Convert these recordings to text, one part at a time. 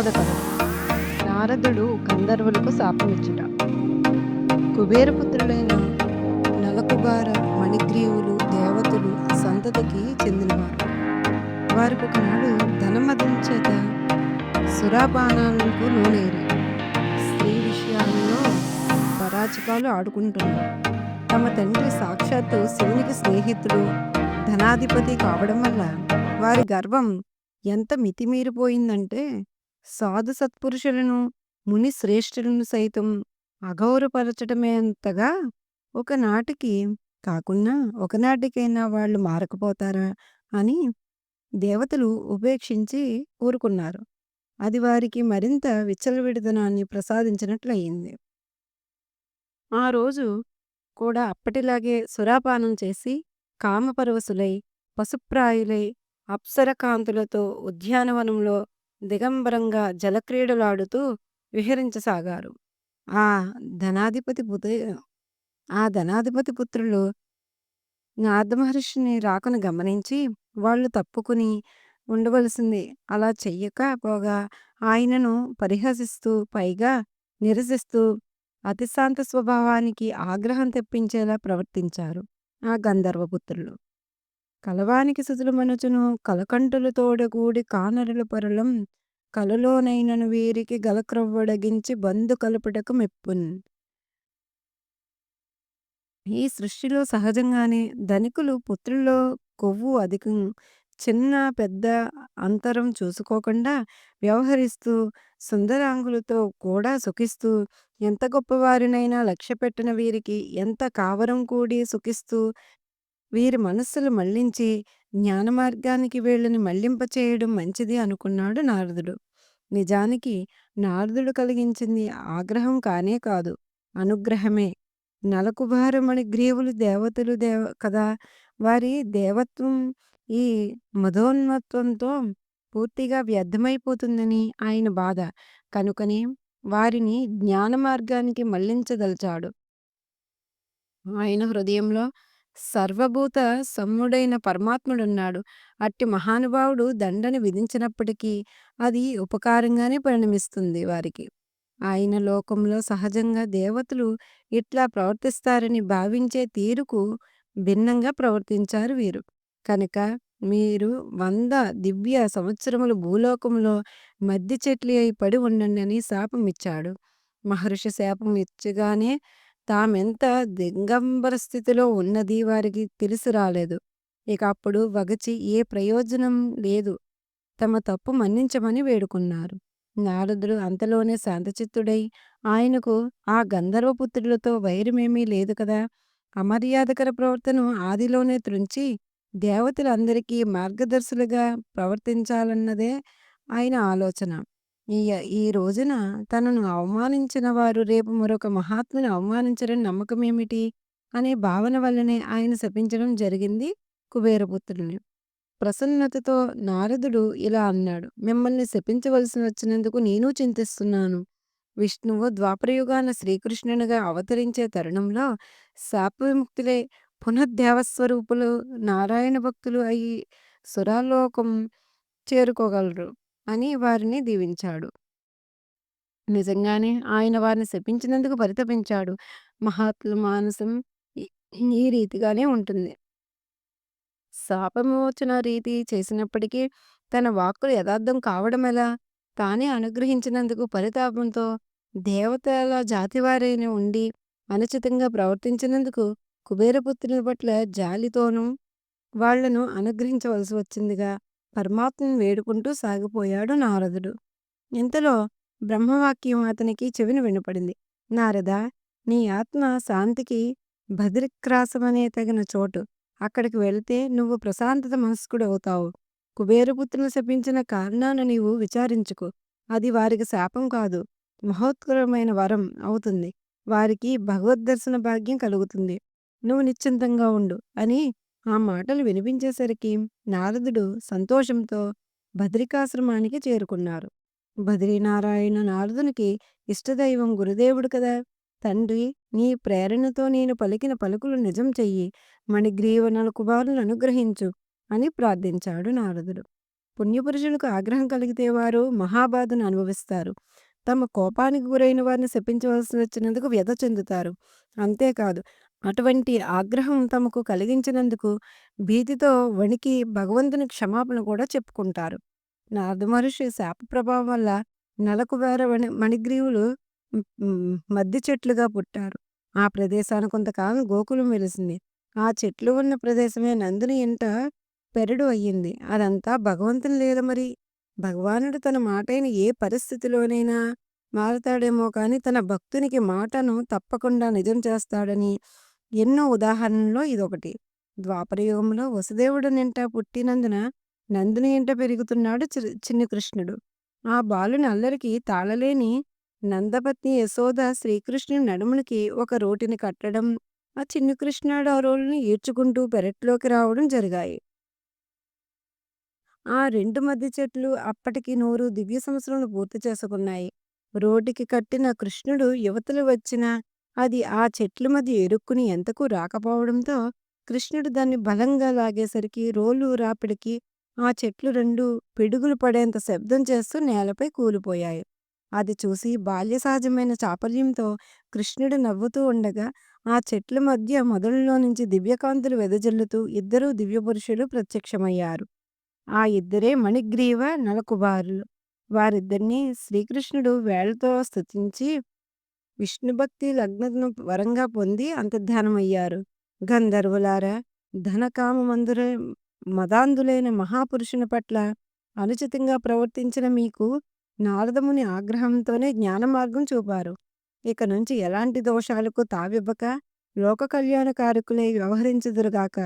వినోద కథ నారదుడు గంధర్వులకు శాపమిచ్చుట. కుబేరపుత్రులైన నలకుబార మణిగ్రీవులు దేవతలు సంతతికి చెందినవారు. వారికి ఒకనాడు ధనమదం చేత సురాపానాలకు లోనేరి స్త్రీ విషయాల్లో పరాచకాలు ఆడుకుంటున్నారు. తమ తండ్రి సాక్షాత్తు శివునికి స్నేహితుడు ధనాధిపతి కావడం వల్ల వారి గర్వం ఎంత మితిమీరిపోయిందంటే సాధు సత్పురుషులను ముని శ్రేష్ఠులను సైతం అగౌరవపరచడమేంతగా ఒకనాటికి కాకున్నా ఒకనాటికైనా వాళ్ళు మారకపోతారా అని దేవతలు ఉపేక్షించి ఊరుకున్నారు అది వారికి మరింత విచ్చలవిడితనాన్ని ప్రసాదించినట్లయింది. ఆ రోజు కూడా అప్పటిలాగే సురాపానం చేసి కామపరవశులై పశుప్రాయులై అప్సరకాంతులతో ఉద్యానవనంలో దిగంబరంగా జలక్రీడలాడుతూ విహరించసాగారు. ఆ ధనాధిపతి పుత్రి ఆ ధనాధిపతి పుత్రులు నారదమహర్షిని రాకను గమనించి వాళ్ళు తప్పుకుని ఉండవలసింది అలా చెయ్యకపోగా ఆయనను పరిహసిస్తూ పైగా నిరసిస్తూ అతిశాంత స్వభావానికి ఆగ్రహం తెప్పించేలా ప్రవర్తించారు ఆ గంధర్వపుత్రులు కలవానికి సుతులమనుచును కలకంటులు తోడగూడి కానరుల పొరలం కలలోనైనను వీరికి గలక్రవ్వడగించి బంధు కలుపుటకు మెప్పున్. ఈ సృష్టిలో సహజంగానే ధనికులు పుత్రుల్లో కొవ్వు అధికం చిన్న పెద్ద అంతరం చూసుకోకుండా వ్యవహరిస్తూ సుందరాంగులతో కూడా సుఖిస్తూ ఎంత గొప్పవారినైనా లక్ష్యపెట్టిన వీరికి ఎంత కావరం కూడి సుఖిస్తూ వీరి మనస్సులు మళ్ళించి జ్ఞానమార్గానికి వీళ్ళని మళ్ళింపచేయడం మంచిది అనుకున్నాడు నారదుడు. నిజానికి నారదుడు కలిగించింది ఆగ్రహం కానే కాదు అనుగ్రహమే. నలకుభారమణి గ్రీవులు దేవతలు దేవ కదా! వారి దేవత్వం ఈ మధోన్మత్వంతో పూర్తిగా వ్యర్థమైపోతుందని ఆయన బాధ. కనుకనే వారిని జ్ఞాన మార్గానికి మళ్ళించదలిచాడు ఆయన హృదయంలో సర్వభూత సమ్ముడైన పరమాత్ముడున్నాడు. అట్టి మహానుభావుడు దండని విధించినప్పటికీ అది ఉపకారంగానే పరిణమిస్తుంది వారికి. ఆయన లోకంలో సహజంగా దేవతలు ఇట్లా ప్రవర్తిస్తారని భావించే తీరుకు భిన్నంగా ప్రవర్తించారు వీరు. కనుక మీరు వంద దివ్య సంవత్సరములు భూలోకంలో మద్ది చెట్లు అయి పడి ఉండండి అని శాపమిచ్చాడు. మహర్షి శాపం ఇచ్చగానే తామెంత దిగంబర స్థితిలో ఉన్నది వారికి తెలిసి రాలేదు. ఇక అప్పుడు వగచి ఏ ప్రయోజనం లేదు. తమ తప్పు మన్నించమని వేడుకున్నారు. నారదుడు అంతలోనే శాంతచిత్తుడై ఆయనకు ఆ గంధర్వపుత్రులతో వైరమేమీ లేదు కదా? అమర్యాదకర ప్రవర్తన ఆదిలోనే త్రుంచి దేవతలందరికీ మార్గదర్శులుగా ప్రవర్తించాలన్నదే ఆయన ఆలోచన. ఈ ఈ రోజున తనను అవమానించిన వారు రేపు మరొక మహాత్ముని అవమానించరని నమ్మకం ఏమిటి? అనే భావన వల్లనే ఆయన శపించడం జరిగింది కుబేరపుత్రుని. ప్రసన్నతతో నారదుడు ఇలా అన్నాడు మిమ్మల్ని శపించవలసి వచ్చినందుకు నేను చింతిస్తున్నాను. విష్ణువు ద్వాపరయుగాన శ్రీకృష్ణునిగా అవతరించే తరుణంలో శాపవిముక్తులే పునఃదేవస్వరూపులు నారాయణ భక్తులు అయి సురాలోకం చేరుకోగలరు. అని వారిని దీవించాడు. నిజంగానే ఆయన వారిని శపించినందుకు పరితపించాడు. మహాత్ముల మానసం ఈ- ఈ రీతిగానే ఉంటుంది. శాపమోచన రీతి చేసినప్పటికీ తన వాక్కులు యథార్థం కావడం ఎలా? తానే అనుగ్రహించినందుకు పరితాపంతో దేవతల జాతివారైన ఉండి అనుచితంగా ప్రవర్తించినందుకు కుబేరపుత్రుని పట్ల జాలితోనూ వాళ్ళను అనుగ్రహించవలసి వచ్చిందిగా. పరమాత్మను వేడుకుంటూ సాగిపోయాడు నారదుడు. ఇంతలో బ్రహ్మవాక్యం అతనికి చెవిని వినపడింది. నారద నీ ఆత్మ శాంతికి భద్రిక్రాసమనే తగిన చోటు. అక్కడికి వెళితే నువ్వు ప్రశాంతత మనస్కుడు అవుతావు కుబేరపుత్రులు శపించిన కారణాన్ని నీవు విచారించుకు. అది వారికి శాపం కాదు మహోత్కరమైన వరం అవుతుంది. వారికి భగవద్దర్శన భాగ్యం కలుగుతుంది. నువ్వు నిశ్చింతంగా ఉండు అని ఆ మాటలు వినిపించేసరికి నారదుడు సంతోషంతో బద్రికాశ్రమానికి చేరుకున్నారు బద్రీనారాయణ నారదునికి ఇష్టదైవం గురుదేవుడు కదా తండ్రి నీ ప్రేరణతో నేను పలికిన పలుకులు నిజం చెయ్యి మణిగ్రీవ నలుకుబారులను అనుగ్రహించు అని ప్రార్థించాడు నారదుడు పుణ్యపురుషులకు ఆగ్రహం కలిగితే వారు మహాబాధను అనుభవిస్తారు. తమ కోపానికి గురైన వారిని శపించవలసి వచ్చినందుకు వ్యధ చెందుతారు. అంతేకాదు అటువంటి ఆగ్రహం తమకు కలిగించినందుకు భీతితో వణికి భగవంతుని క్షమాపణ కూడా చెప్పుకుంటారు. నారద మహర్షి శాప ప్రభావం వల్ల నలకుబేర మణి మణిగ్రీవులు మద్ది చెట్లుగా పుట్టారు. ఆ ప్రదేశాన కొంతకాలం గోకులం వెలిసింది. ఆ చెట్లు ఉన్న ప్రదేశమే నందుని ఇంట పెరడు అయ్యింది. అదంతా భగవంతుని లేదు మరి. భగవానుడు తన మాటైన ఏ పరిస్థితిలోనైనా మారతాడేమో కానీ తన భక్తునికి మాటను తప్పకుండా నిజం చేస్తాడని ఎన్నో ఉదాహరణల్లో ఇదొకటి. ద్వాపరయుగంలో వసుదేవుడినింట పుట్టినందున నందుని ఇంట పెరుగుతున్నాడు చిన్ని కృష్ణుడు. ఆ బాలుని అల్లరికి తాళలేని నందపత్ని యశోద శ్రీకృష్ణుని నడుములకి ఒక రోటిని కట్టడం, ఆ చిన్ని కృష్ణుడు ఆ రోలుని ఈడ్చుకుంటూ పెరట్లోకి రావడం జరిగాయి. ఆ రెండు మధ్య చెట్లు అప్పటికి నూరు దివ్య సంవత్సరములు పూర్తి చేసుకున్నాయి. రోటికి కట్టిన కృష్ణుడు యువతలు వచ్చిన అది ఆ చెట్ల మధ్య ఎరుక్కుని ఎంతకూ రాకపోవడంతో కృష్ణుడు దాన్ని బలంగా లాగేసరికి రోలు రాపిడికి ఆ చెట్లు రెండు పిడుగులు పడేంత శబ్దం చేస్తూ నేలపై కూలిపోయాయి. అది చూసి బాల్య సహజమైన చాపల్యంతో కృష్ణుడు నవ్వుతూ ఉండగా ఆ చెట్ల మధ్య మొదలులో నుంచి దివ్యకాంతులు వెదజల్లుతూ ఇద్దరూ దివ్యపురుషులు ప్రత్యక్షమయ్యారు. ఆ ఇద్దరే మణిగ్రీవ నలకుబారులు. వారిద్దరినీ శ్రీకృష్ణుడు వేళ్ళతో స్థుతించి విష్ణుభక్తి లగ్నను వరంగా పొంది అంతర్ధానమయ్యారు. గంధర్వులారా! ధనకామమందుల మదాంధులైన మహాపురుషుని పట్ల అనుచితంగా ప్రవర్తించిన మీకు నారదముని ఆగ్రహంతోనే జ్ఞానమార్గం చూపారు. ఇక నుంచి ఎలాంటి దోషాలకు తావివ్వక లోక కళ్యాణకారకులై వ్యవహరించదురుగాక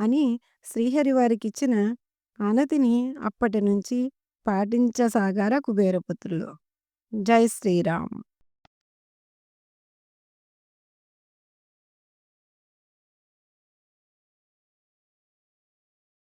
అని శ్రీహరి వారికిచ్చిన అప్పటి అప్పటినుంచి పాటించసాగారా కుబేరపుత్రులు. జై శ్రీరామ్